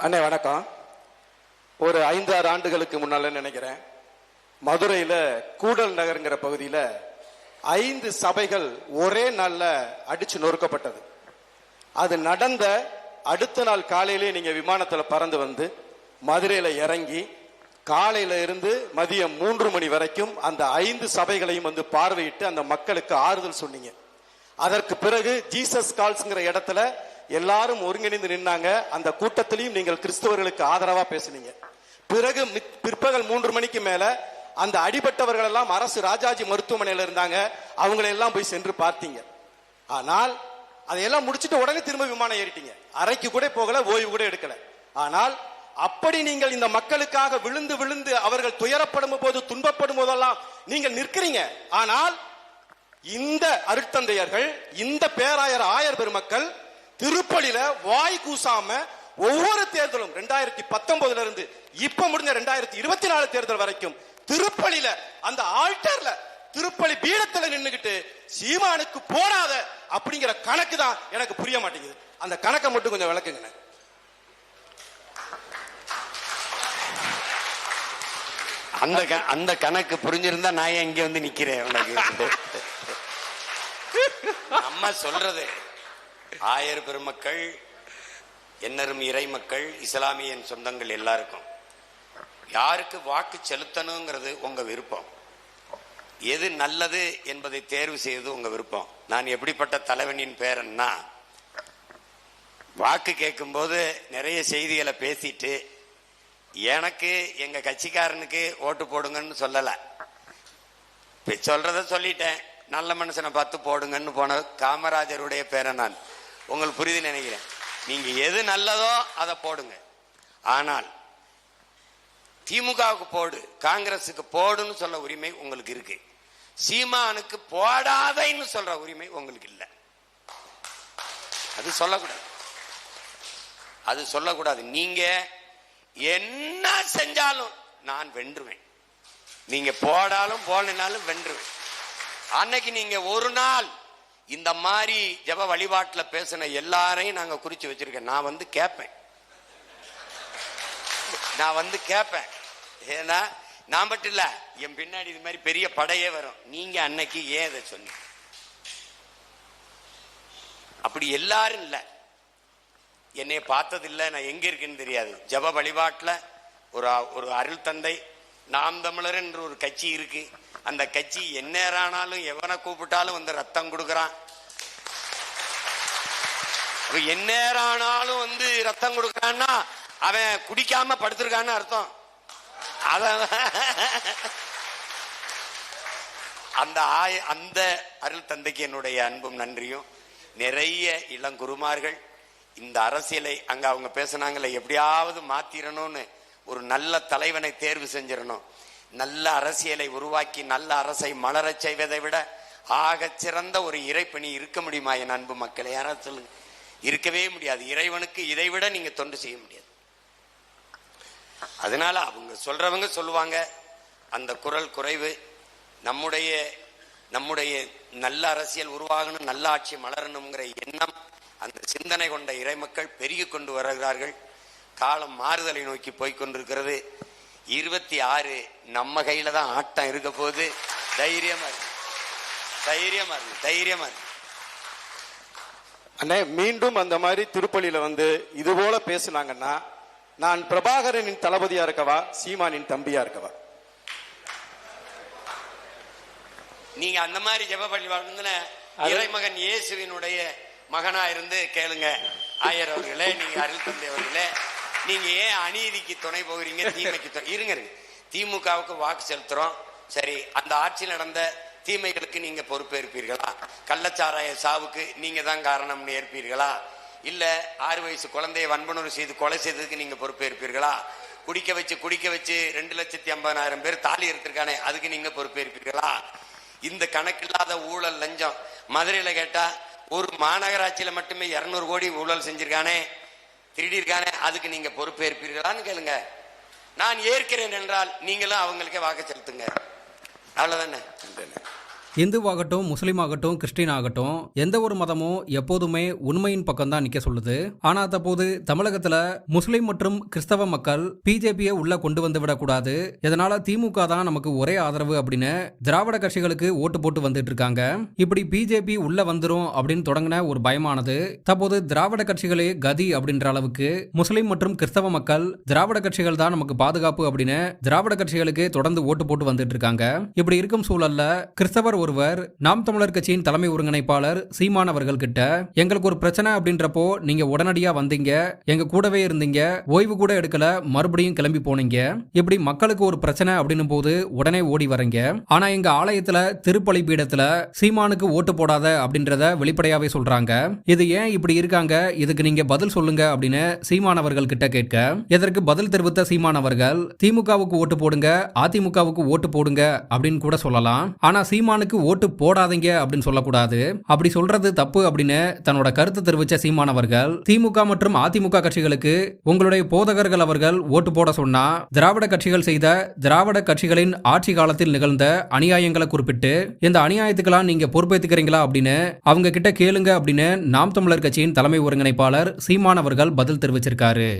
அண்ணே வணக்கம். ஒரு ஐந்து ஆறு ஆண்டுகளுக்கு முன்னால நினைக்கிறேன் மதுரையில் கூடல் நகருங்கிற பகுதியில் ஐந்து சபைகள் ஒரே நாளில் அடிச்சு நொறுக்கப்பட்டது. அது நடந்த அடுத்த நாள் காலையிலே நீங்க விமானத்தில் பறந்து வந்து மதுரையில் இறங்கி காலையில இருந்து மதியம் மூன்று மணி வரைக்கும் அந்த ஐந்து சபைகளையும் வந்து பார்வையிட்டு அந்த மக்களுக்கு ஆறுதல் சொன்னீங்க. அதற்கு பிறகு ஜீசஸ் கால்ஸ்ங்கிற இடத்துல எல்லாரும் ஒருங்கிணைந்து நின்னாங்க. அந்த கூட்டத்திலையும் நீங்கள் கிறிஸ்தவர்களுக்கு ஆதரவா பேசுனீங்க. பிறகு மித்- பிற்பகல் மூன்று மணிக்கு மேல அந்த அடிபட்டவர்கள் எல்லாம் அரசு ராஜாஜி மருத்துவமனையில இருந்தாங்க. அவங்களை எல்லாம் போய் சென்று பார்த்தீங்க. ஆனால் அதையெல்லாம் முடிச்சுட்டு உடனே திரும்ப விமானம் ஏறிட்டீங்க. அறைக்கு கூட போகல ஓய்வு கூட எடுக்கல. ஆனால் அப்படி நீங்கள் இந்த மக்களுக்காக விழுந்து விழுந்து அவர்கள் துயரப்படும் போது துன்பப்படும் போதெல்லாம் நீங்கள் நிற்கிறீங்க. ஆனால் இந்த அருட்தந்தையர்கள் இந்த பேராயர் ஆயர் பெருமக்கள் திருப்பலியில வாய் கூசாம ஒவ்வொரு தேர்தலும் ரெண்டாயிரத்தி பத்தொன்பதுல இருந்து இப்ப முடிஞ்ச ரெண்டாயிரத்தி இருபத்தி நாலு தேர்தல் வரைக்கும் திருப்பலியில அந்த ஆல்டர்ல திருப்பலி பீடத்துல நின்னுகிட்டு சீமானுக்கு போடாத அப்படிங்கிற கணக்கு தான் எனக்கு புரிய மாட்டேங்குது. அந்த கணக்கை மட்டும் கொஞ்சம் விளக்குங்க அந்த அந்த கணக்கு புரிஞ்சிருந்தா நான் இங்க வந்து நிக்கிறேன் உனக்கு? நம்ம சொல்றது ஆயர் பெருமக்கள் என்னரும் இறை மக்கள் இஸ்லாமியன் சொந்தங்கள் எல்லாருக்கும். யாருக்கு வாக்கு செலுத்தணுங்கிறது உங்க விருப்பம். எது நல்லது என்பதை தேர்வு செய்வது உங்க விருப்பம். நான் எப்படிப்பட்ட தலைவனின் பேரன்னா வாக்கு கேட்கும்போது நிறைய செய்திகளை பேசிட்டு எனக்கு எங்க கட்சிக்காரனுக்கு ஓட்டு போடுங்கன்னு சொல்லல. சொல்றத சொல்லிட்டேன். நல்ல மனுஷனை பார்த்து போடுங்கன்னு போன காமராஜருடைய பேரன் நான். உங்களுக்கு புரியுது நினைக்கிறேன். நீங்க எது நல்லதோ அதை போடுங்க. ஆனால் திமுகவுக்கு போடு காங்கிரஸுக்கு போடுன்னு சொல்ல உரிமை உங்களுக்கு இருக்கு. சீமானுக்கு போடாதைன்னு சொல்ற உரிமை உங்களுக்கு இல்லை. அது சொல்லக்கூடாது. அது சொல்லக்கூடாது. நீங்க என்ன செஞ்சாலும் நான் வென்றுவேன். நீங்க போடாலும் போனாலும் வென்றுவேன். அன்னைக்கு நீங்க ஒரு நாள் இந்த மாதிரி ஜப வழிபாட்டில் பேசின எல்லாரையும் நாங்கள் குறித்து வச்சிருக்கேன். நான் வந்து கேட்பேன் நான் வந்து கேட்பேன் ஏன்னா நான் மட்டும் இல்லை என் பின்னாடி இது மாதிரி பெரிய படையே வரும். நீங்கள் அன்னைக்கு ஏன் இதை சொன்னீங்க? அப்படி எல்லாரும் இல்லை. என்னை பார்த்ததில்லை நான் எங்கே இருக்கேன்னு தெரியாது. ஜப வழிபாட்டில் ஒரு ஒரு அருள் தந்தை நாம் தமிழர் என்று ஒரு கட்சி இருக்குது அந்த கட்சி எந்நேரானாலும் எவனை கூப்பிட்டாலும் வந்து ரத்தம் கொடுக்கறான். எந்நேரம் எந்நேரானாலும் வந்து ரத்தம் கொடுக்கறான்னா அவன் குடிக்காம படுத்திருக்கான்னு அர்த்தம். அத அந்த ஆய அந்த அருள் தந்தைக்கு என்னுடைய அன்பும் நன்றியும். நிறைய இளங்குருமார்கள் இந்த அரசியலை அங்க அவங்க பேசுனாங்களே எப்படியாவது மாத்திரணும்னு ஒரு நல்ல தலைவனை தேர்வு செஞ்சிடணும். நல்ல அரசியலை உருவாக்கி நல்ல அரசை மலரச் செய்வதை விட ஆக சிறந்த ஒரு இறைப்பணி இருக்க முடியுமா என் அன்பு மக்களை? யாராவது சொல்லுங்க இருக்கவே முடியாது. இறைவனுக்கு இதை விட நீங்க தொண்டு செய்ய முடியாது. அதனால அவங்க சொல்றவங்க சொல்லுவாங்க. அந்த குரல் குறைவு. நம்முடைய நம்முடைய நல்ல அரசியல் உருவாகணும் நல்ல ஆட்சி மலரணுங்கிற எண்ணம் அந்த சிந்தனை கொண்ட இறைமக்கள் பெருகி கொண்டு வருகிறார்கள். காலம் மாறுதலை நோக்கி போய்கொண்டிருக்கிறது இருபத்தி ஆறு நம்ம கையில தான் ஆட்டம் இருக்க போது தைரியமா இருக்கு தைரியமா இருக்கு தைரியமா இருக்கு அண்ணே மீண்டும் அந்த மாதிரி திருப்பலியில வந்து இது போல பேசுனாங்கன்னா நான் பிரபாகரனின் தளபதியா இருக்கவா சீமானின் தம்பியா இருக்கவா? நீங்க அந்த மாதிரி ஜெப பள்ளி வாழ்ந்துன இறைமகன் இயேசுவினுடைய மகனா இருந்து கேளுங்க. ஆயர் அவர்களே நீங்க அருள் தந்தை அவர்களே. நீங்க ஏன் அநீதிக்கு துணை போகிறீங்க? தீமைக்கு துணை. இருங்க இருங்க. திமுகவுக்கு வாக்கு செலுத்துறோம். சரி அந்த ஆட்சியில் நடந்த தீமைகளுக்கு நீங்க பொறுப்பேற்பீர்களா? கள்ளச்சாராய சாவுக்கு நீங்க தான் காரணம்னு ஏற்பீர்களா? இல்ல ஆறு வயசு குழந்தையை வன்புணர்வு செய்து கொலை செய்ததுக்கு நீங்க பொறுப்பேற்பீர்களா? குடிக்க வச்சு குடிக்க வச்சு ரெண்டு லட்சத்தி ஐம்பதாயிரம் பேர் தாலி எடுத்திருக்கானே அதுக்கு நீங்க பொறுப்பேற்பீர்களா? இந்த கணக்கில்லாத ஊழல் லஞ்சம். மதுரையில கேட்டா ஒரு மாநகராட்சியில மட்டுமே இருநூறு கோடி ஊழல் செஞ்சிருக்கானே திருடியிருக்கானே அதுக்கு நீங்க பொறுப்பேற்பீர்களான்னு கேளுங்க. நான் ஏற்கிறேன் என்றால் நீங்களும் அவங்களுக்கே வாக்கு செலுத்துங்க. அவ்வளவுதானே? இந்துவாகட்டும் முஸ்லீம் ஆகட்டும் கிறிஸ்டின் ஆகட்டும் எந்த ஒரு மதமும் எப்போதுமே உண்மையின் பக்கம் தான் நிக்க சொல்லுது. ஆனா தற்போது தமிழகத்துல முஸ்லீம் மற்றும் கிறிஸ்தவ மக்கள் பிஜேபியை உள்ள கொண்டு வந்து விடக்கூடாது இதனால திமுக தான் நமக்கு ஒரே ஆதரவு அப்படின்னு திராவிட கட்சிகளுக்கு ஓட்டு போட்டு வந்துட்டு இருக்காங்க. இப்படி பிஜேபி உள்ள வந்துரும் அப்படின்னு தொடங்கின ஒரு பயமானது. தற்போது திராவிட கட்சிகளே கதி அப்படின்ற அளவுக்கு முஸ்லீம் மற்றும் கிறிஸ்தவ மக்கள் திராவிட கட்சிகள் தான் நமக்கு பாதுகாப்பு அப்படின்னு திராவிட கட்சிகளுக்கு தொடர்ந்து ஓட்டு போட்டு வந்துட்டு இருக்காங்க. இப்படி இருக்கும் சூழல்ல கிறிஸ்தவர் ஒருவர் நாம் தமிழர் கட்சியின் தலைமை ஒருங்கிணைப்பாளர் சீமான் அவர்கள் கிட்ட எங்களுக்கு ஒரு பிரச்சனை அப்படின்றப்போ நீங்க உடனடியா வந்தீங்க எங்க கூடவே இருந்தீங்க ஓய்வு கூட எடுக்கல மறுபடியும் கிளம்பி போனீங்க. இப்படி மக்களுக்கு ஒரு பிரச்சனை அப்படின்னும் போது உடனே ஓடி வரீங்க. ஆனா எங்க ஆலயத்துல திருப்பலி பீடத்துல சீமானுக்கு ஓட்டு போடாத அப்படின்றத வெளிப்படையாவே சொல்றாங்க. இது ஏன் இப்படி இருக்காங்க? இதுக்கு நீங்க பதில் சொல்லுங்க அப்படின்னு சீமான் அவர்கள் கிட்ட கேட்க இதற்கு பதில் தெரிவித்த சீமான் அவர்கள்? திமுகவுக்கு ஓட்டு போடுங்க அதிமுகவுக்கு ஓட்டு போடுங்க அப்படின்னு கூட சொல்லலாம். ஆனா சீமானுக்கு ஓட்டு போடாதீங்க அப்படின்னு சொல்லக்கூடாது. அப்படி சொல்றது தப்பு அப்படின்னு தன்னோட கருத்து தெரிவித்த சீமானவர்கள் திமுக மற்றும் அதிமுக கட்சிகளுக்கு உங்களுடைய போதகர்கள் அவர்கள் ஓட்டு போட சொன்னா திராவிட கட்சிகள் செய்த திராவிட கட்சிகளின் ஆட்சி காலத்தில் நிகழ்ந்த அநியாயங்களை குறிப்பிட்டு இந்த அநியாயத்துக்கெல்லாம் நீங்க பொறுப்பேற்றுக்கிறீங்களா அப்படின்னு அவங்க கிட்ட கேளுங்க அப்படின்னு நாம் தமிழர் கட்சியின் தலைமை ஒருங்கிணைப்பாளர் சீமானவர்கள் பதில் தெரிவிச்சிருக்காரு.